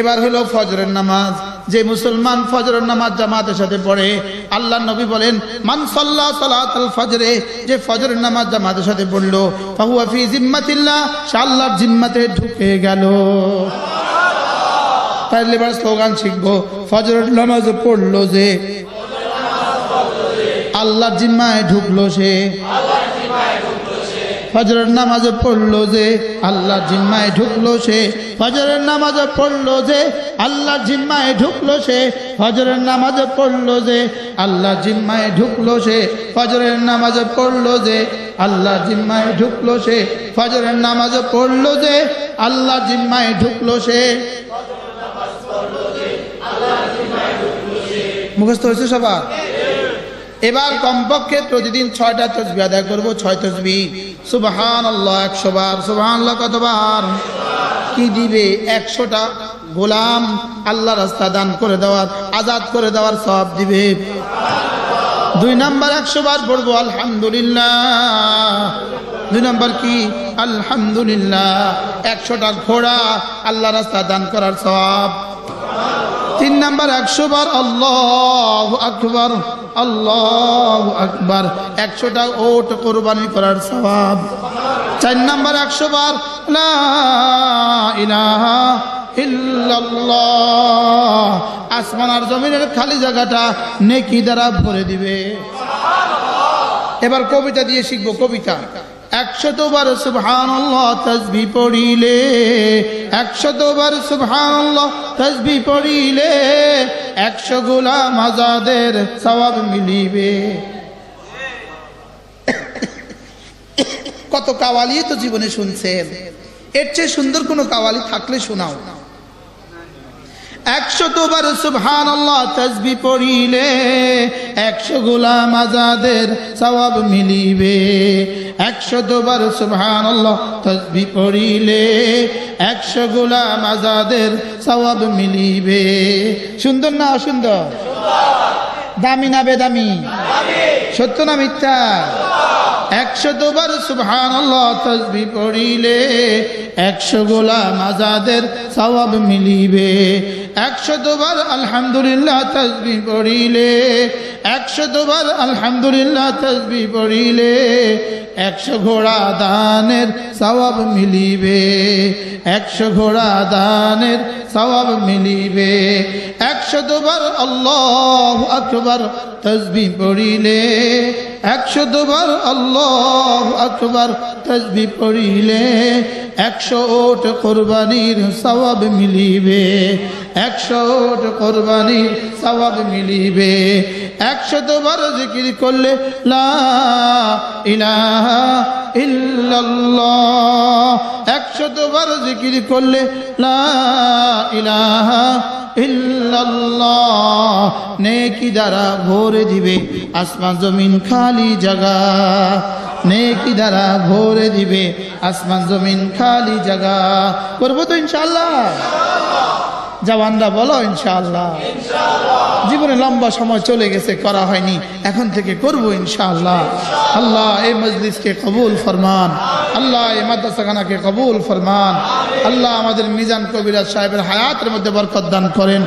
এবার হলো ফজরের নামাজ। যে মুসলমান ফজরের নামাজ জামাতের সাথে পড়ে আল্লাহ নবী বলেন, মান সাল্লাহ সালাতাল ফজরে যে ফজরের নামাজ জামাতের সাথে পড়ল, ফাহুয়া ফি জিম্মাতিল্লাহ সে আল্লাহর জিম্মাতে ঢুকে গেল। তাহলে এবার স্লোগান শিখব, ফজরের নামাজ পড়ল যে, আল্লাহর জিম্মায় ঢুকলো সে। ফজরের নামাজ পড়ল যে আল্লাহ জিম্মায় ঢুকলো সে, ফজরের নামাজ পড়ল যে আল্লাহ জিম্মায় ঢুকলো সে, ফজরের নামাজ পড়ল যে আল্লাহ জিম্মায় ঢুকলো সে, ফজরের নামাজ পড়ল যে আল্লাহ জিম্মায় ঢুকলো সে, ফজরের নামাজ পড়ল যে আল্লাহ জিম্মায় ঢুকলো সে। মুখস্থ হয়েছে সবার? এবার কমপক্ষে প্রতিদিন ছয়টা তসবি আদায় করব, ছয় তসবি। সুবহান আল্লাহ একশো বার। সুবহান আল্লাহ কতবার? কি দিবে? একশোটা গোলাম আল্লাহ রাস্তা দান করে দেওয়ার, আজাদ করে দেওয়ার সব দিবে। দুই নাম্বার একশো বার পড়ব, আলহামদুলিল্লাহ। দুই নম্বর কি? আলহামদুলিল্লাহ। একশোটা ঘোড়া আল্লাহ রাস্তা দান করার সব তিন নাম্বার একশো বার, আল্লাহ আকবর। আল্লাহ আকবর। একশোটা ওট কোরবানি করার স্বভাব চার নাম্বার একশো বার ইলাহা ইল্লাল্লাহ। আসমান আর জমিনের খালি জায়গাটা নেকি দ্বারা ভরে দিবে। এবার কবিতা দিয়ে শিখব, কবিতা। একশতবার সুবহানাল্লাহ তসবি পড়িলে, একশতবার তসবি পড়িলে, একশো গোলাম আজাদের সবাব মিলিবে। কত কাওয়ালি তো জীবনে শুনছেন। এর চেয়ে সুন্দর কোনো কাওয়ালি থাকলে শোনাও। একশো তোবার সুবহান আল্লাহ তসবি পড়িলে একশো গোলাম আজাদের সওয়াব মিলিবে। একশো তোবার সুবহান আল্লাহ তসবি পড়িলে একশো গোলাম আজাদের সওয়াব মিলিবে। সুন্দর না অসুন্দর? দামি না বেদামি? সত্য না মিথ্যা? একশো দুবার সুবহান পড়িলে একশো গোলাম আজাদের সওয়াব মিলিবে। একশো দুবার আলহামদুলিল্লাহ তসবি পড়িলে একশো দুবার আলহামদুলিল্লাহ তসবি পড়িলে একশো ঘোড়া দানের সওয়াব মিলিবে, একশো ঘোড়া দানের সওয়াব মিলিবে। একশো দুবার আল্লাহ আকবর তসবি পড়িলে একশো দুবার আল্লাহ আকবর তসবি পড়িলে একশো ওট কোরবানির সওয়াব মিলিবে, একশো ওট কোরবানির সওয়াব মিলিবে। একশো দুবার জিকির করলে লা একশো দুবার জিকির করলে লা নেকি দ্বারা ভরে দিবে আসমান জমিন খালি জায়গা নেকি দ্বারা ভরে দিবে আসমান জমিন খালি জাগা। করব তো ইনশাল্লাহ জওয়ানরা বলো, ইনশাআল্লাহ। জীবনে লম্বা সময় চলে গেছে, করা হয়নি। এখন থেকে করব, ইনশাআল্লাহ। আল্লাহ এই মজলিসকে কবুল ফরমান। আল্লাহ এই মাদ্রাসাখানাকে কবুল ফরমান। আল্লাহ আমাদের মিজান কবিরাজ সাহেবের হায়াতের মধ্যে বরকত দান করেন।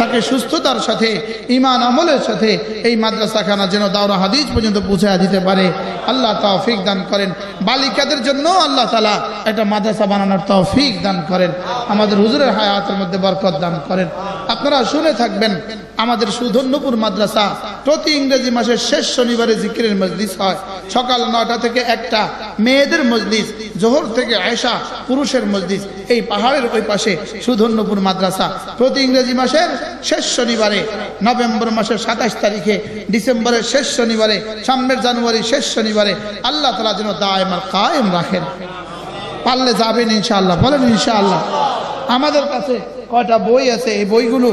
তাকে সুস্থতার সাথে ইমান আমলের সাথে এই মাদ্রাসাখানা যেন দাওরা হাদিস পর্যন্ত পৌঁছে দিতে পারে। আল্লাহ তৌফিক দান করেন। বালিকাদের জন্য আল্লাহ তালা একটা মাদ্রাসা বানানোর তৌফিক দান করেন। আমাদের হুজুরের হায়াতের মধ্যে বরকত দান করেন। আপনারা শুনে থাকবেন, আমাদের সুধন্যপুর মাদ্রাসা প্রতি ইংরেজি মাসের শেষ শনিবারে জিকিরের মজলিস হয়। সকাল নটা থেকে একটা মেয়েদের মজলিস। জোহর থেকে আয়সা পুরুষের মসজিদ। এই পাহাড়ের ওই পাশে সুধন্যপুর মাদ্রাসা। প্রতি ইংরেজি মাসের শেষ শনিবারে, নভেম্বর মাসের সাতাশ তারিখে, ডিসেম্বরের শেষ শনিবারে, সামনের জানুয়ারি শেষ শনিবারে আল্লাহ তালা যেন দায়ম আর কায়েম রাখেন। পারলে যাবেন ইনশাআল্লাহ, বলেন ইনশাআল্লাহ। আমাদের কাছে কয়টা বই আছে? এই বইগুলো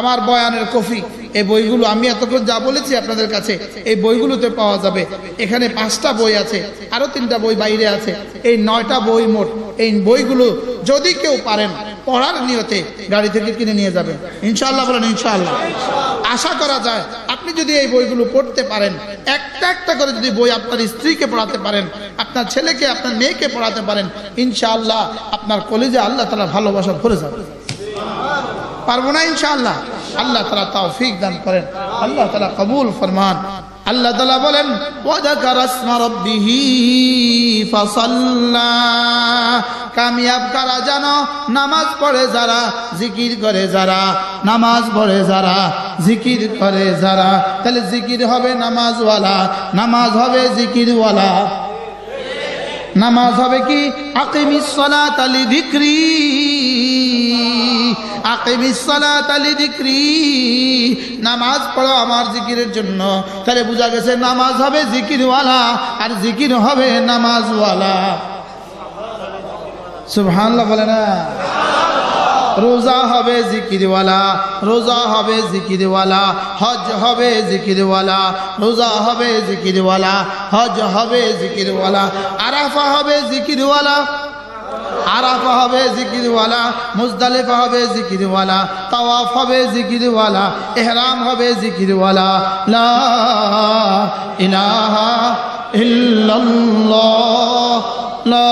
আমার বয়ানের কফি। এই বইগুলো আমি এতক্ষণ যা বলেছি আপনাদের কাছে, এই বইগুলোতে পাওয়া যাবে। এখানে পাঁচটা বই আছে, আরও তিনটা বই বাইরে আছে। এই নয়টা বই মোট, এই বইগুলো যদি কেউ পারেন, পড়ার নিয়তে গাড়ি থেকে কিনে নিয়ে যাবেন। ইনশাআল্লাহ বলেন, ইনশাআল্লাহ। আশা করা যায়, আপনি যদি এই বইগুলো পড়তে পারেন, একটা একটা করে যদি বই আপনার স্ত্রীকে পড়াতে পারেন, আপনার ছেলেকে, আপনার মেয়েকে পড়াতে পারেন, ইনশাআল্লাহ আপনার কলেজে আল্লাহ তালা ভালোবাসা ভরে যাবে। পারব না ইনশাআল্লাহ? আল্লাহ তালা তৌফিক দান করেন। আল্লাহ তালা কবুল ফরমান। আল্লাহ তালা বলেন কামিয়াব কারা জানো? নামাজ পড়ে যারা, জিকির করে যারা, নামাজ পড়ে যারা, জিকির করে যারা। তাহলে জিকির হবে নামাজওয়ালা, নামাজ হবে জিকিরওয়ালা। নামাজ হবে কি? আকিমিস সালাত আলি যিকরি নামাজ পড়ো আমার জিকিরের জন্য। তাহলে বোঝা গেছে নামাজ হবে জিকিরওয়ালা আর জিকির হবে নামাজওয়ালা। সুবহানাল্লাহ বলে না? রোজা হবে জিকিরওয়ালা, রোজা হবে জিকিরওয়ালা, হজ হবে জিকিরওয়ালা, রোজা হবে জিকিরওয়ালা, হজ হবে জিকিরওয়ালা, আরাফা হবে জিকিরওয়ালা। আরাফা হবে জিকিরওয়ালা মুজদালিফা হবে জিকিরওয়ালা তাওয়াফ হবে জিকিরওয়ালা এহরাম হবে জিকিরওয়ালা লা ইলাহা ইল্লাল্লাহ লা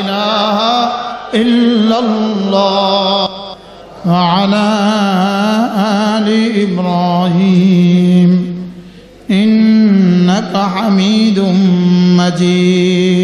ইলাহা إلا الله وعلى آل إبراهيم إنك حميد مجيد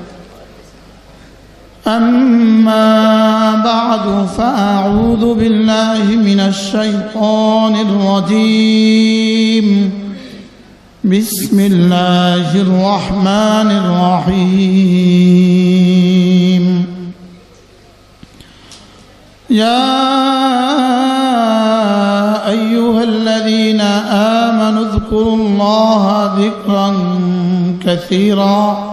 أما بعد فأعوذ بالله من الشيطان الرجيم. بسم الله الرحمن الرحيم. يا أيها الذين آمنوا اذكروا الله ذكرا كثيرا.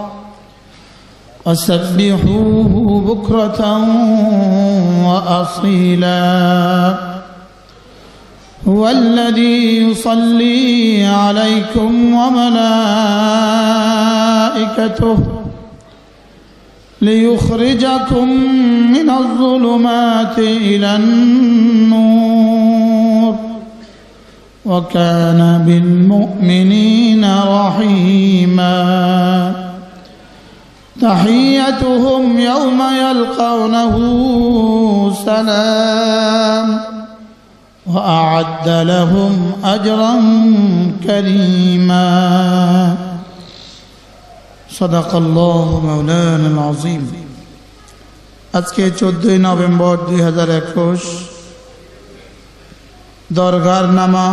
وسبحوه بكرة وأصيلا. هو الذي يصلي عليكم وملائكته ليخرجكم من الظلمات إلى النور. وكان بالمؤمنين رحيما. تحيتهم يوم يلقونه سلام وأعد لهم أجرا كريما صدق الله مولانا العظيم আজকে চোদ্দই নভেম্বর দুই হাজার একুশ দরগার নামা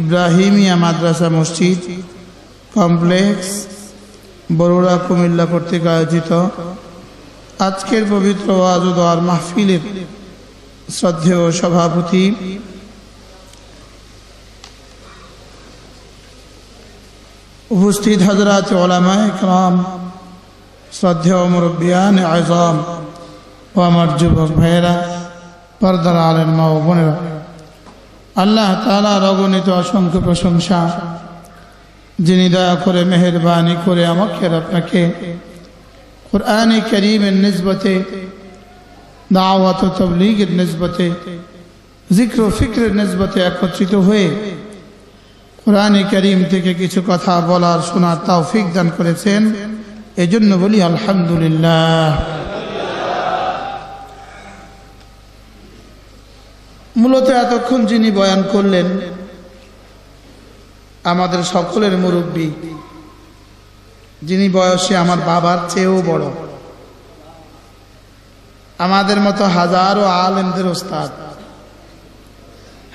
ইব্রাহিমিয়া মাদ্রাসা মসজিদ কমপ্লেক্স বরুড়া কুমিল্লা কর্তৃক আয়োজিত আজকের পবিত্র আজুদার মাহফিলের শ্রদ্ধেয় সভাপতি উপস্থিত হজরত ওলামা ইকরাম, শ্রদ্ধেয় মুরব্বিয়ান আজম ও আমার যুবক ভাইয়েরা, পর্দার আলেন মা ও বোনেরা, আল্লাহ তালার অগণিত অসংখ্য প্রশংসা যিনি দয়া করে মেহরবানি করে আমাকে আপনাকে কোরআন করিমের নিসবতে, দাওয়াত তবলিগের নিসবতে জিক্র ফিক্রের নিসবতে একত্রিত হয়ে কোরআন করিম থেকে কিছু কথা বলার শোনার তৌফিক দান করেছেন। এজন্য বলি আলহামদুলিল্লাহ। মূলত এতক্ষণ যিনি বয়ান করলেন আমাদের সকলের মুরব্বী, যিনি বয়সে আমার বাবার চেয়েও বড়। আমাদের মতো হাজারো আলেমদের ওস্তাদ।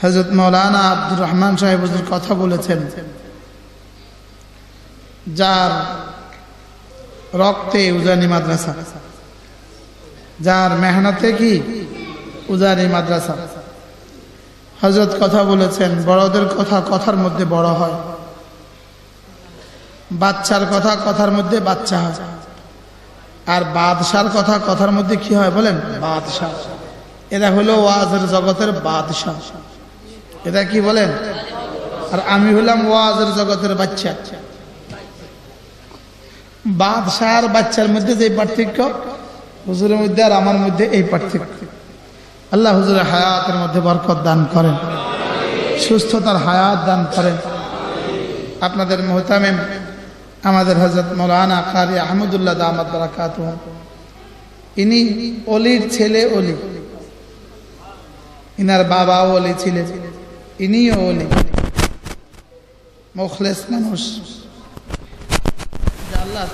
হজরত মৌলানা আব্দুর রহমান সাহেব কথা বলেছেন, যার রক্তে উজানি মাদ্রাসা, যার মেহনতে কি উজানি মাদ্রাসা। হজরত কথা বলেছেন বড়দের কথা কথার মধ্যে বড় হয়। বাচ্চার কথা কথার মধ্যে বাচ্চা হয়। আর বাদশার কথা কথার মধ্যে কি হয় বলেন? বাদশাহ। এরা হলো ওয়াজের জগতের বাদশাহ। এটা কি বলেন? আর আমি হলাম ওয়াজের জগতের বাচ্চা। বাদশাহ আর বাচ্চার মধ্যে যে পার্থক্য হুজুরের মধ্যে আর আমার মধ্যে এই পার্থক্য। আল্লাহ হুজুরের হায়াতের মধ্যে বরকত দান করেন। সুস্থতার হায়াত দান করেন। আপনাদের মোহতামেম, আমাদের হজরত মৌলানা কারি আহমদুল্লাহ দামাদ বারাকাত ইনি অলির ছেলে অলি। ইনার বাবাও অলি ছিলেন। ইনিও অলি। মুখলেস মানুষ। আল্লাহ।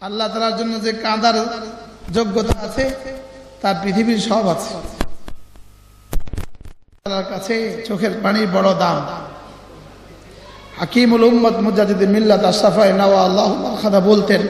আল্লাহ তালার জন্য যে কাঁদার যোগ্যতা আছে, তার পৃথিবীর সব আছে। কাছে চোখের পানির বড় দাম। হাকিমুল উম্মত মুজাহিদ মিল্লাত আশরাফায় নওয়া আল্লাহ বলতেন